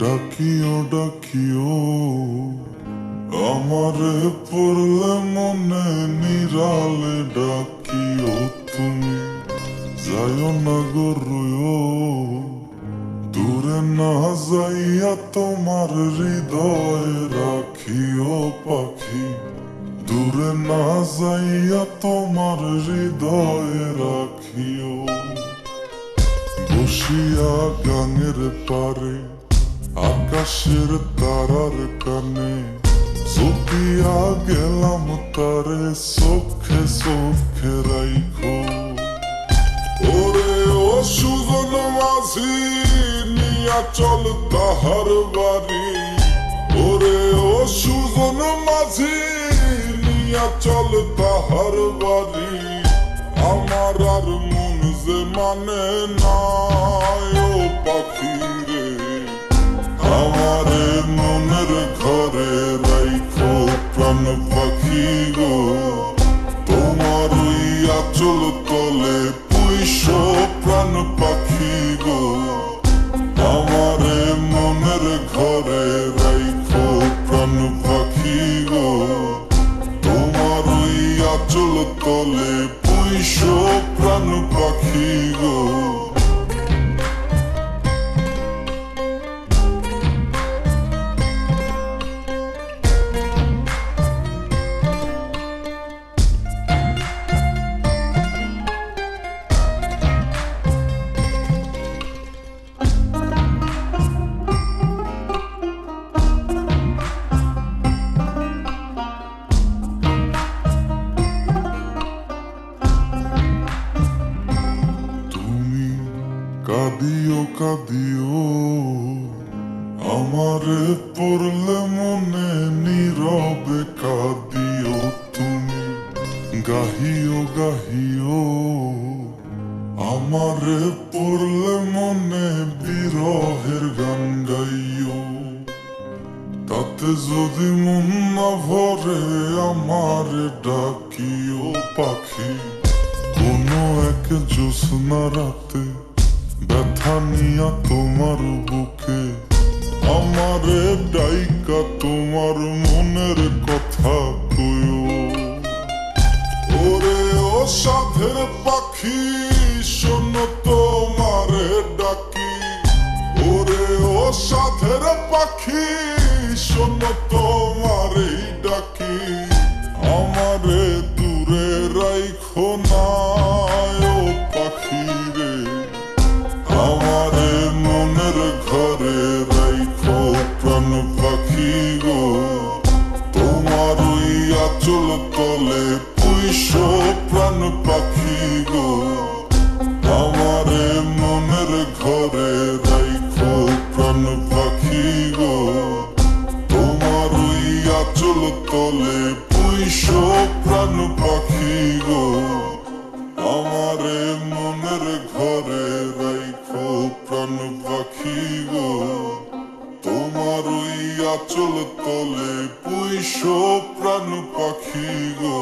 ডাকিও আমারে পড়লে মনে নিরালে ডাকিও তুমি। যাইও না গো রুয়ো দূরে না যাইয়া তোমার হৃদয় রাখিও পাখি। দূরে না যাইয়া তোমার হৃদয় রাখিও। বসিয়া গাঙের পারে আকাশের তারার কানে চুপিয়া গেলাম তারে চোখে চোখে রাইখো। ওরে ও সুজন মাঝি, নিয়া চল তাহার বাড়ি। ওরে ও সুজন মাঝি, নিয়া চল তাহার বাড়ি। আমার আর মন যে মানে না ও পাখি রে আমারে মনের ঘরে রাইখো প্রাণ পাখি গো। তোমার ওই আচল তলে পুইশ প্রাণ পাখি গো। আমারে মনের ঘরে রাইখো প্রাণ পাখি গো। তোমার ওই আচল তলে পুইশ কাঁদিও আমারে পড়লে মনে নীরবে কাঁদিও তুমি। গাহিও গাহিও। আমারে পড়লে মনে বিরহের গান গাইও। তাতে যদি মন না ভরে আমারে ডাকিও পাখি। কোনো এক জ্যোৎস্না রাতে ব্যথা নিয়া তোমার বুকে। আমারে ডাইকা তোমার মনের কথা কয়ো ওরে ও সাধের পাখি, শোনো তোমারে ডাকি। ওরে ও সাধের পাখি, শোনো তোমারে ডাকি। আমারে মনের ঘরে রাইখো প্রাণ পাখি গো। তোমার ওই আচল তলে পুইশ প্রাণ পাখি গো। আমারে মনের ঘরে রাইখো প্রাণ পাখি গো। তোমার ওই আচল তলে পুইশ প্রাণ পাখি গো। আচল তলে পুইশ প্রাণ পাখি গো।